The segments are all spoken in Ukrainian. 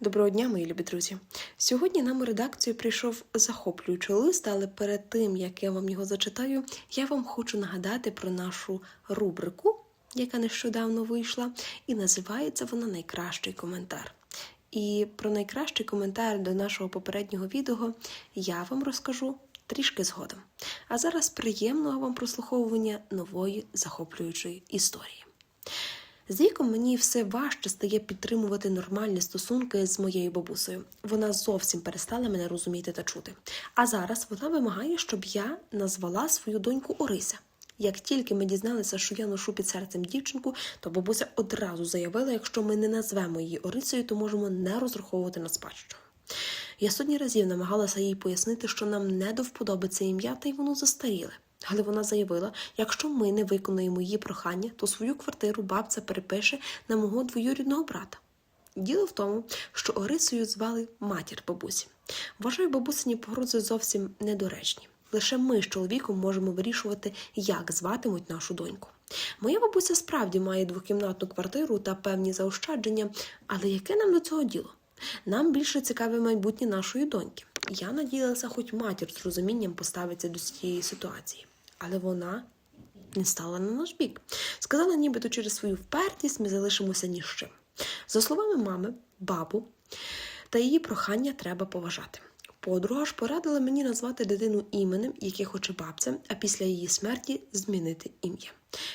Доброго дня, мої любі друзі. Сьогодні нам у редакцію прийшов захоплюючий лист, але перед тим як я вам його зачитаю, я вам хочу нагадати про нашу рубрику, яка нещодавно вийшла, і називається вона Найкращий коментар. І про найкращий коментар до нашого попереднього відео я вам розкажу трішки згодом. А зараз приємного вам прослуховування нової захоплюючої історії. З віком мені все важче стає підтримувати нормальні стосунки з моєю бабусею. Вона зовсім перестала мене розуміти та чути. А зараз вона вимагає, щоб я назвала свою доньку Орися. Як тільки ми дізналися, що я ношу під серцем дівчинку, то бабуся одразу заявила, якщо ми не назвемо її Орисою, то можемо не розраховувати на спадщину. Я сотні разів намагалася їй пояснити, що нам не до вподоби ім'я, та й воно застаріле. Але вона заявила, якщо ми не виконуємо її прохання, то свою квартиру бабця перепише на мого двоюрідного брата. Діло в тому, що Орисою звали матір бабусі. Вважаю, бабусині погрози зовсім недоречні. Лише ми з чоловіком можемо вирішувати, як зватимуть нашу доньку. Моя бабуся справді має двокімнатну квартиру та певні заощадження, але яке нам до цього діло? Нам більше цікаве майбутнє нашої доньки. Я надіялася, хоч матір з розумінням поставиться до цієї ситуації, але вона не стала на наш бік. Сказала, нібито через свою впертість ми залишимося ні з чим. За словами мами, бабу та її прохання треба поважати. Подруга ж порадила мені назвати дитину іменем, яке хоче бабця, а після її смерті змінити ім'я.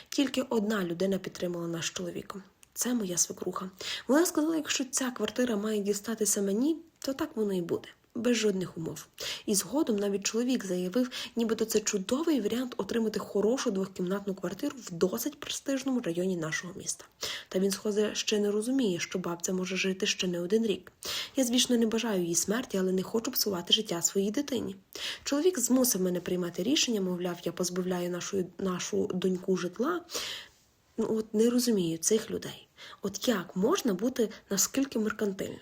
Тільки одна людина підтримала нас чоловіком. Це моя свекруха. Вона сказала, якщо ця квартира має дістатися мені, то так воно і буде, без жодних умов. І згодом навіть чоловік заявив, нібито це чудовий варіант отримати хорошу двохкімнатну квартиру в досить престижному районі нашого міста. Та він, схоже, ще не розуміє, що бабця може жити ще не один рік. Я, звісно, не бажаю її смерті, але не хочу псувати життя своїй дитині. Чоловік змусив мене приймати рішення, мовляв, я позбавляю нашу, нашу доньку житла. Ну, от не розумію цих людей. От як можна бути наскільки меркантильним?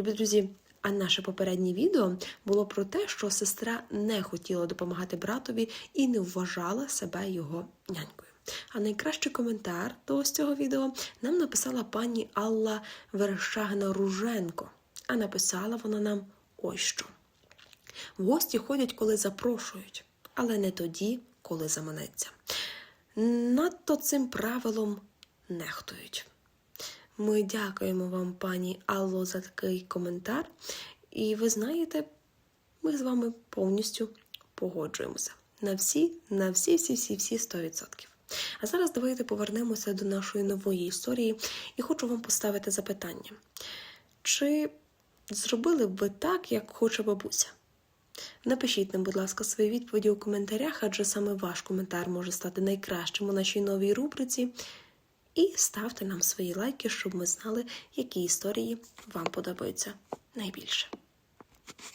Любі друзі, а наше попереднє відео було про те, що сестра не хотіла допомагати братові і не вважала себе його нянькою. А найкращий коментар до ось цього відео нам написала пані Алла Верещагина Руженко. А написала вона нам ось що. В гості ходять, коли запрошують, але не тоді, коли заманеться. Надто цим правилом нехтують. Ми дякуємо вам, пані Алло, за такий коментар. І ви знаєте, ми з вами повністю погоджуємося на всі, на всі, всі, всі, всі 100%. А зараз давайте повернемося до нашої нової історії і хочу вам поставити запитання. Чи зробили б ви так, як хоче бабуся? Напишіть нам, будь ласка, свої відповіді у коментарях, адже саме ваш коментар може стати найкращим у нашій новій рубриці. І ставте нам свої лайки, щоб ми знали, які історії вам подобаються найбільше.